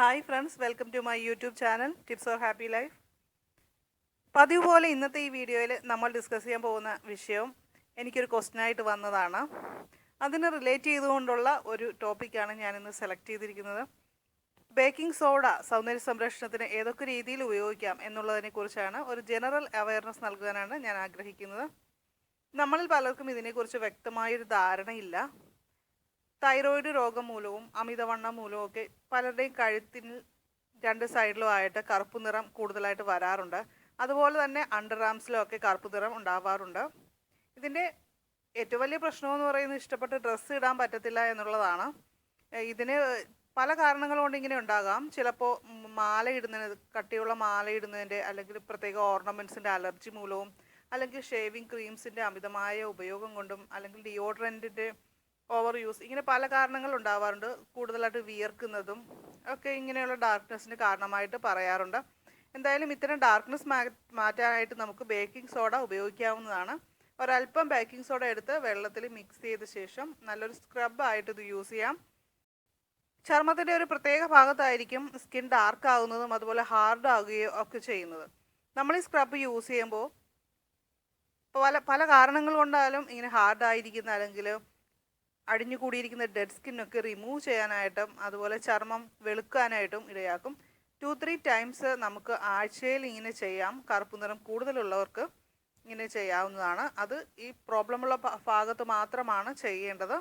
Hi friends welcome to my YouTube channel tips or happy life പതിവ് പോലെ ഇന്നത്തെ ഈ വീഡിയോയിൽ നമ്മൾ ഡിസ്കസ് ചെയ്യാൻ പോകുന്ന വിഷയം എനിക്കൊരു ക്വസ്റ്റ്യനായിട്ട് വന്നതാണ്. അതിന് റിലേറ്റ് ചെയ്തുകൊണ്ടുള്ള ഒരു ടോപ്പിക്കാണ് ഞാനിന്ന് സെലക്ട് ചെയ്തിരിക്കുന്നത്. ബേക്കിംഗ് സോഡ സൗന്ദര്യ സംരക്ഷണത്തിന് ഏതൊക്കെ രീതിയിൽ ഉപയോഗിക്കാം എന്നുള്ളതിനെ കുറിച്ചാണ് ഒരു ജനറൽ അവയർനെസ് നൽകാനാണ് ഞാൻ ആഗ്രഹിക്കുന്നത്. നമ്മളിൽ പലർക്കും ഇതിനെക്കുറിച്ച് വ്യക്തമായൊരു ധാരണയില്ല. തൈറോയിഡ് രോഗം മൂലവും അമിതവണ്ണം മൂലവും ഒക്കെ പലരുടെയും കഴുത്തിന് രണ്ട് സൈഡിലും ആയിട്ട് കറുപ്പ് നിറം കൂടുതലായിട്ട് വരാറുണ്ട്. അതുപോലെ തന്നെ അണ്ടർ ആംസിലും ഒക്കെ കറുപ്പ് നിറം ഉണ്ടാവാറുണ്ട്. ഇതിന്റെ ഏറ്റവും വലിയ പ്രശ്നമെന്ന് പറയുന്നത് ഇഷ്ടപ്പെട്ട് ഡ്രസ്സ് ഇടാൻ പറ്റത്തില്ല എന്നുള്ളതാണ്. ഇതിന് പല കാരണങ്ങൾ കൊണ്ട് ഇങ്ങനെ ഉണ്ടാകാം. ചിലപ്പോൾ മാല ഇടുന്നതിന് കട്ടിയുള്ള മാല ഇടുന്നതിന്റെ അല്ലെങ്കിൽ പ്രത്യേക ഓർണമെന്റ്സിന്റെ അലർജി മൂലവും അല്ലെങ്കിൽ ഷേവിങ് ക്രീംസിന്റെ അമിതമായ ഉപയോഗം കൊണ്ടും അല്ലെങ്കിൽ ഡിയോഡ്രന്റിന്റെ ഓവർ യൂസ് ഇങ്ങനെ പല കാരണങ്ങൾ ഉണ്ടാവാറുണ്ട്. കൂടുതലായിട്ട് വിയർക്കുന്നതും ഒക്കെ ഇങ്ങനെയുള്ള ഡാർക്ക്നെസ്സിന് കാരണമായിട്ട് പറയാറുണ്ട്. എന്തായാലും ഇത്തരം ഡാർക്ക്നെസ് മാറ്റാനായിട്ട് നമുക്ക് ബേക്കിംഗ് സോഡ ഉപയോഗിക്കാവുന്നതാണ്. ഒരല്പം ബേക്കിംഗ് സോഡ എടുത്ത് വെള്ളത്തിൽ മിക്സ് ചെയ്ത ശേഷം നല്ലൊരു സ്ക്രബ് ആയിട്ട് ഇത് യൂസ് ചെയ്യാം. ചർമ്മത്തിന്റെ ഒരു പ്രത്യേക ഭാഗത്തായിരിക്കും സ്കിൻ ഡാർക്ക് ആകുന്നതും അതുപോലെ ഹാർഡ് ആകുകയോ ഒക്കെ ചെയ്യുന്നത്. നമ്മൾ ഈ സ്ക്രബ് യൂസ് ചെയ്യുമ്പോൾ പല പല കാരണങ്ങൾ കൊണ്ടാലും ഇങ്ങനെ ഹാർഡ് ആയിരിക്കുന്ന അല്ലെങ്കിൽ അടിഞ്ഞു കൂടിയിരിക്കുന്ന ഡെഡ് സ്കിന്നൊക്കെ റിമൂവ് ചെയ്യാനായിട്ടും അതുപോലെ ചർമ്മം വെളുക്കാനായിട്ടും ഇടയാക്കും. ടു ത്രീ ടൈംസ് നമുക്ക് ആഴ്ചയിൽ ഇങ്ങനെ ചെയ്യാം. കറുപ്പ് നിറം കൂടുതലുള്ളവർക്ക് ഇങ്ങനെ ചെയ്യാവുന്നതാണ്. അത് ഈ പ്രോബ്ലമുള്ള ഭാഗത്ത് മാത്രമാണ് ചെയ്യേണ്ടത്.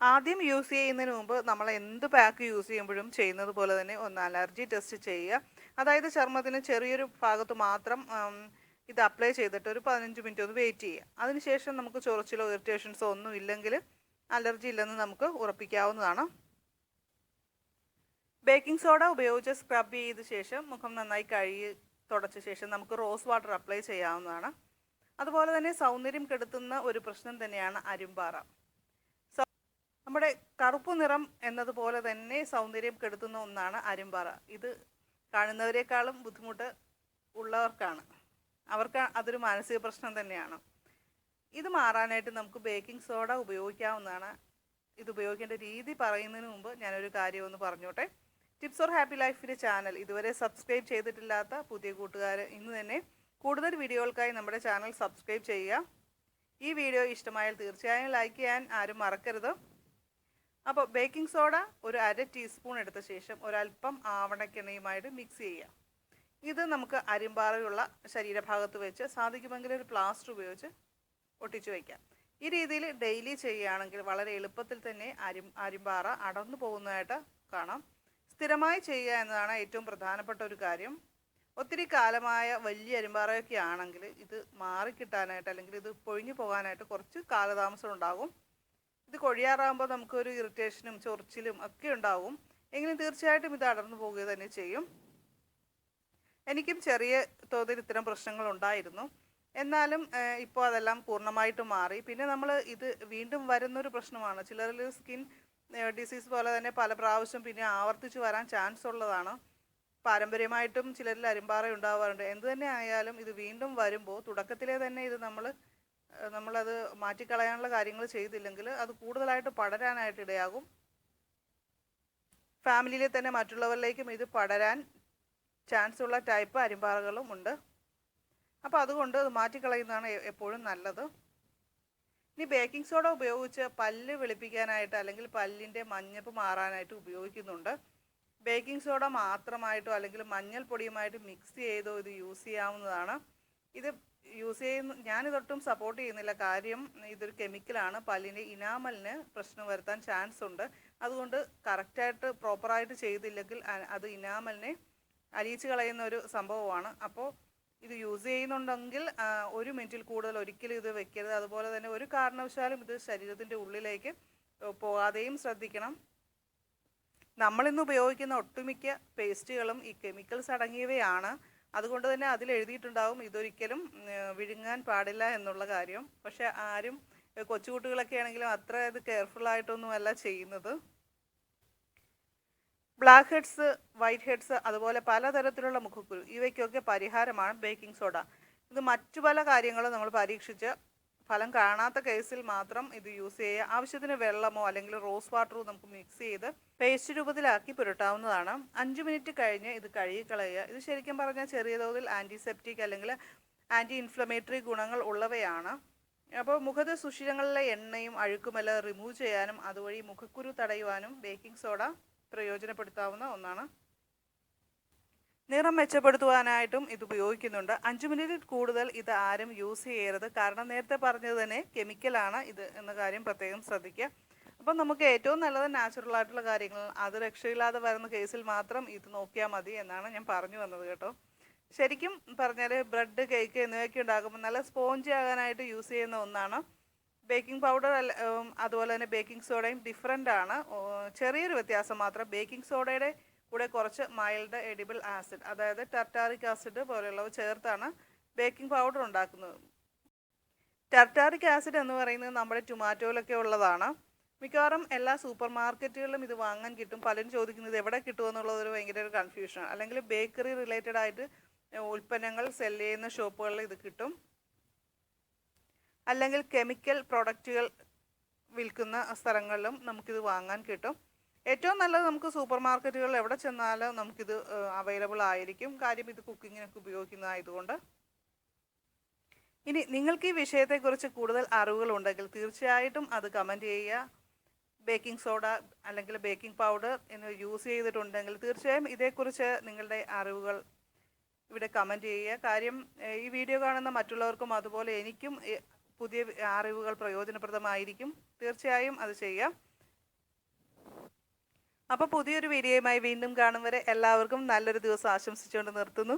ആദ്യം യൂസ് ചെയ്യുന്നതിന് മുമ്പ് നമ്മൾ എന്ത് പാക്ക് യൂസ് ചെയ്യുമ്പോഴും ചെയ്യുന്നത് പോലെ തന്നെ ഒന്ന് അലർജി ടെസ്റ്റ് ചെയ്യുക. അതായത് ചർമ്മത്തിന് ചെറിയൊരു ഭാഗത്ത് മാത്രം ഇത് അപ്ലൈ ചെയ്തിട്ട് ഒരു പതിനഞ്ച് മിനിറ്റ് ഒന്ന് വെയിറ്റ് ചെയ്യുക. അതിനുശേഷം നമുക്ക് ചൊറിച്ചിലോ ഇറിറ്റേഷൻസോ ഒന്നും ഇല്ലെങ്കിൽ അലർജി ഇല്ലെന്ന് നമുക്ക് ഉറപ്പിക്കാവുന്നതാണ്. ബേക്കിംഗ് സോഡ ഉപയോഗിച്ച് സ്ക്രബ് ചെയ്ത ശേഷം മുഖം നന്നായി കഴുകി തുടച്ച ശേഷം നമുക്ക് റോസ് വാട്ടർ അപ്ലൈ ചെയ്യാവുന്നതാണ്. അതുപോലെ തന്നെ സൗന്ദര്യം കെടുത്തുന്ന ഒരു പ്രശ്നം തന്നെയാണ് അരുമ്പാറ. നമ്മുടെ കറുപ്പ് നിറം എന്നതുപോലെ തന്നെ സൗന്ദര്യം കെടുത്തുന്ന ഒന്നാണ് അരുമ്പാറ. ഇത് കാണുന്നവരെക്കാളും ബുദ്ധിമുട്ട് ഉള്ളവർക്കാണ്. അവർക്ക് അതൊരു മാനസിക പ്രശ്നം തന്നെയാണ്. ഇത് മാറാനായിട്ട് നമുക്ക് ബേക്കിംഗ് സോഡ ഉപയോഗിക്കാവുന്നതാണ്. ഇത് ഉപയോഗിക്കേണ്ട രീതി പറയുന്നതിന് മുമ്പ് ഞാനൊരു കാര്യം ഒന്ന് പറഞ്ഞോട്ടെ. ടിപ്സ് ഓർ ഹാപ്പി ലൈഫിന്റെ ചാനൽ ഇതുവരെ സബ്സ്ക്രൈബ് ചെയ്തിട്ടില്ലാത്ത പുതിയ കൂട്ടുകാർ ഇന്ന് തന്നെ കൂടുതൽ വീഡിയോകൾക്കായി നമ്മുടെ ചാനൽ സബ്സ്ക്രൈബ് ചെയ്യുക. ഈ വീഡിയോ ഇഷ്ടമായാൽ തീർച്ചയായും ലൈക്ക് ചെയ്യാൻ ആരും മറക്കരുത്. അപ്പോൾ ബേക്കിംഗ് സോഡ ഒരു അര ടീസ്പൂൺ എടുത്ത ശേഷം ഒരല്പം ആവണക്കെണ്ണയുമായിട്ട് മിക്സ് ചെയ്യുക. ഇത് നമുക്ക് അരിമ്പാറയുള്ള ശരീരഭാഗത്ത് വെച്ച് സാധിക്കുമെങ്കിൽ ഒരു പ്ലാസ്റ്റർ ഉപയോഗിച്ച് ഒട്ടിച്ചു വയ്ക്കാം ഈ രീതിയിൽ ഡെയിലി ചെയ്യുകയാണെങ്കിൽ വളരെ എളുപ്പത്തിൽ തന്നെ അരി അരിമ്പാറ അടർന്നു പോകുന്നതായിട്ട് കാണാം. സ്ഥിരമായി ചെയ്യുക എന്നതാണ് ഏറ്റവും പ്രധാനപ്പെട്ട ഒരു കാര്യം. ഒത്തിരി കാലമായ വലിയ അരിമ്പാറയൊക്കെ ആണെങ്കിൽ ഇത് മാറിക്കിട്ടാനായിട്ട് അല്ലെങ്കിൽ ഇത് പൊഴിഞ്ഞു പോകാനായിട്ട് കുറച്ച് കാലതാമസം ഉണ്ടാകും. ഇത് കൊഴിയാറാകുമ്പോൾ നമുക്കൊരു ഇറിറ്റേഷനും ചൊറിച്ചിലും ഒക്കെ ഉണ്ടാകും. എങ്കിലും തീർച്ചയായിട്ടും ഇത് അടർന്നു പോവുക തന്നെ ചെയ്യും. എനിക്കും ചെറിയ തോതിൽ ഇത്തരം പ്രശ്നങ്ങൾ ഉണ്ടായിരുന്നു എന്നാലും ഇപ്പോൾ അതെല്ലാം പൂർണമായിട്ട് മാറി. പിന്നെ നമ്മൾ ഇത് വീണ്ടും വരുന്നൊരു പ്രശ്നമാണ്. ചിലരിൽ സ്കിൻ ഡിസീസ് പോലെ തന്നെ പല പ്രാവശ്യം പിന്നെ ആവർത്തിച്ച് വരാൻ ചാൻസ് ഉള്ളതാണ്. പാരമ്പര്യമായിട്ടും ചിലരിൽ അരിമ്പാറ ഉണ്ടാവാറുണ്ട്. എന്ത് തന്നെ ആയാലും ഇത് വീണ്ടും വരുമ്പോൾ തുടക്കത്തിലെ തന്നെ ഇത് നമ്മൾ നമ്മളത് മാറ്റിക്കളയാനുള്ള കാര്യങ്ങൾ ചെയ്തില്ലെങ്കിൽ അത് കൂടുതലായിട്ട് പടരാനായിട്ട് ഇടയാകും. ഫാമിലിയിലെ തന്നെ മറ്റുള്ളവരിലേക്കും ഇത് പടരാൻ ചാൻസ് ഉള്ള ടൈപ്പ് അരിമ്പാറകളും ഉണ്ട്. അപ്പോൾ അതുകൊണ്ട് അത് മാറ്റിക്കളയുന്നതാണ് എപ്പോഴും നല്ലത്. ഇനി ബേക്കിംഗ് സോഡ ഉപയോഗിച്ച് പല്ല് വെളുപ്പിക്കാനായിട്ട് അല്ലെങ്കിൽ പല്ലിന്റെ മഞ്ഞപ്പ് മാറാനായിട്ട് ഉപയോഗിക്കുന്നുണ്ട്. ബേക്കിംഗ് സോഡ മാത്രമായിട്ടോ അല്ലെങ്കിൽ മഞ്ഞൾപ്പൊടിയുമായിട്ട് മിക്സ് ചെയ്തോ ഇത് യൂസ് ചെയ്യാവുന്നതാണ്. ഇത് യൂസ് ചെയ്യുന്ന ഞാനിതൊട്ടും സപ്പോർട്ട് ചെയ്യുന്നില്ല. കാര്യം ഇതൊരു കെമിക്കലാണ് പല്ലിന്റെ ഇനാമലിന് പ്രശ്നം വരുത്താൻ ചാൻസ് ഉണ്ട്. അതുകൊണ്ട് കറക്റ്റായിട്ട് പ്രോപ്പറായിട്ട് ചെയ്തില്ലെങ്കിൽ അത് ഇനാമലിനെ അലിയിച്ച് കളയുന്ന ഒരു സംഭവമാണ്. അപ്പോൾ ഇത് യൂസ് ചെയ്യുന്നുണ്ടെങ്കിൽ ഒരു മിനിറ്റിൽ കൂടുതൽ ഒരിക്കലും ഇത് വെക്കരുത്. അതുപോലെ തന്നെ ഒരു കാരണവശാലും ഇത് ശരീരത്തിന്റെ ഉള്ളിലേക്ക് പോകാതെയും ശ്രദ്ധിക്കണം. നമ്മളിന്ന് ഉപയോഗിക്കുന്ന ഒട്ടുമിക്ക പേസ്റ്റുകളും ഈ കെമിക്കൽസ് അടങ്ങിയവയാണ്. അതുകൊണ്ട് തന്നെ അതിൽ എഴുതിയിട്ടുണ്ടാവും ഇതൊരിക്കലും വിഴുങ്ങാൻ പാടില്ല എന്നുള്ള കാര്യം. പക്ഷെ ആരും കൊച്ചുകുട്ടികളൊക്കെ ആണെങ്കിലും അത്ര ഇത് കെയർഫുള്ളായിട്ടൊന്നുമല്ല ചെയ്യുന്നത്. ബ്ലാക്ക് ഹെഡ്സ് വൈറ്റ് ഹെഡ്സ് അതുപോലെ പലതരത്തിലുള്ള മുഖക്കുരു ഇവയ്ക്കൊക്കെ പരിഹാരമാണ് ബേക്കിംഗ് സോഡ ഇത് മറ്റു പല കാര്യങ്ങളും നമ്മൾ പരീക്ഷിച്ച് ഫലം കാണാത്ത കേസിൽ മാത്രം ഇത് യൂസ് ചെയ്യുക. ആവശ്യത്തിന് വെള്ളമോ അല്ലെങ്കിൽ റോസ് വാട്ടറോ നമുക്ക് മിക്സ് ചെയ്ത് പേസ്റ്റ് രൂപത്തിലാക്കി പുരട്ടാവുന്നതാണ്. അഞ്ച് മിനിറ്റ് കഴിഞ്ഞ് ഇത് കഴുകിക്കളയുക. ഇത് ശരിക്കും പറഞ്ഞാൽ ചെറിയ തോതിൽ ആന്റിസെപ്റ്റിക് അല്ലെങ്കിൽ ആന്റി ഇൻഫ്ലമേറ്ററി ഗുണങ്ങൾ ഉള്ളവയാണ്. അപ്പോൾ മുഖത്തെ സുഷിരങ്ങളിലെ എണ്ണയും അഴുക്കുമെല്ലാം റിമൂവ് ചെയ്യാനും അതുവഴി മുഖക്കുരു തടയുവാനും ബേക്കിംഗ് സോഡ പ്രയോജനപ്പെടുത്താവുന്ന ഒന്നാണ്. നിറം മെച്ചപ്പെടുത്തുവാനായിട്ടും ഇത് ഉപയോഗിക്കുന്നുണ്ട്. അഞ്ച് മിനിറ്റ് കൂടുതൽ ഇത് ആരും യൂസ് ചെയ്യരുത്. കാരണം നേരത്തെ പറഞ്ഞത് തന്നെ കെമിക്കലാണ് ഇത് എന്ന കാര്യം പ്രത്യേകം ശ്രദ്ധിക്കുക. അപ്പം നമുക്ക് ഏറ്റവും നല്ലത് നാച്ചുറൽ ആയിട്ടുള്ള കാര്യങ്ങൾ അത് രക്ഷയില്ലാതെ വരുന്ന കേസിൽ മാത്രം ഇത് നോക്കിയാൽ മതി എന്നാണ് ഞാൻ പറഞ്ഞു വന്നത് കേട്ടോ. ശരിക്കും പറഞ്ഞാൽ ബ്രെഡ് കേക്ക് എന്നിവയൊക്കെ ഉണ്ടാക്കുമ്പോൾ നല്ല സ്പോഞ്ചി ആകാനായിട്ട് യൂസ് ചെയ്യുന്ന ഒന്നാണ്. ബേക്കിംഗ് പൗഡർ അതുപോലെ തന്നെ ബേക്കിംഗ് സോഡയും ഡിഫറെന്റ് ആണ്. ചെറിയൊരു വ്യത്യാസം മാത്രം. ബേക്കിംഗ് സോഡയുടെ കൂടെ കുറച്ച് മൈൽഡ് എഡിബിൾ ആസിഡ് അതായത് ടർട്ടാറിക് ആസിഡ് പോലെയുള്ളവ ചേർത്താണ് ബേക്കിംഗ് പൗഡർ ഉണ്ടാക്കുന്നത്. ടർട്ടാറിക് ആസിഡ് എന്ന് പറയുന്നത് നമ്മുടെ ടൊമാറ്റോയിലൊക്കെ ഉള്ളതാണ്. മിക്കവാറും എല്ലാ സൂപ്പർ മാർക്കറ്റുകളിലും ഇത് വാങ്ങാൻ കിട്ടും. പലരും ചോദിക്കുന്നത് എവിടെ കിട്ടുമെന്നുള്ളത് ഒരു ഭയങ്കര ഒരു കൺഫ്യൂഷനാണ് അല്ലെങ്കിൽ ബേക്കറി റിലേറ്റഡ് ആയിട്ട് ഉൽപ്പന്നങ്ങൾ സെല്ല് ചെയ്യുന്ന ഷോപ്പുകളിൽ ഇത് കിട്ടും. അല്ലെങ്കിൽ കെമിക്കൽ പ്രോഡക്റ്റുകൾ വിൽക്കുന്ന സ്ഥലങ്ങളിലും നമുക്കിത് വാങ്ങാൻ കിട്ടും. ഏറ്റവും നല്ലത് നമുക്ക് സൂപ്പർ മാർക്കറ്റുകളിൽ എവിടെ ചെന്നാലും നമുക്കിത് അവൈലബിൾ ആയിരിക്കും. കാര്യം ഇത് കുക്കിങ്ങിനൊക്കെ ഉപയോഗിക്കുന്നതായതുകൊണ്ട്. ഇനി നിങ്ങൾക്ക് ഈ വിഷയത്തെക്കുറിച്ച് കൂടുതൽ അറിവുകളുണ്ടെങ്കിൽ തീർച്ചയായിട്ടും അത് കമന്റ് ചെയ്യുക. ബേക്കിംഗ് സോഡ അല്ലെങ്കിൽ ബേക്കിംഗ് പൗഡർ എന്നിവ യൂസ് ചെയ്തിട്ടുണ്ടെങ്കിൽ തീർച്ചയായും ഇതേക്കുറിച്ച് നിങ്ങളുടെ അറിവുകൾ ഇവിടെ കമന്റ് ചെയ്യുക. കാര്യം ഈ വീഡിയോ കാണുന്ന മറ്റുള്ളവർക്കും അതുപോലെ എനിക്കും പുതിയ അറിവുകൾ പ്രയോജനപ്രദമായിരിക്കും. തീർച്ചയായും അത് ചെയ്യാം. അപ്പോൾ പുതിയൊരു വീഡിയോയുമായി വീണ്ടും കാണും വരെ എല്ലാവർക്കും നല്ലൊരു ദിവസം ആശംസിച്ചുകൊണ്ട് നിർത്തുന്നു.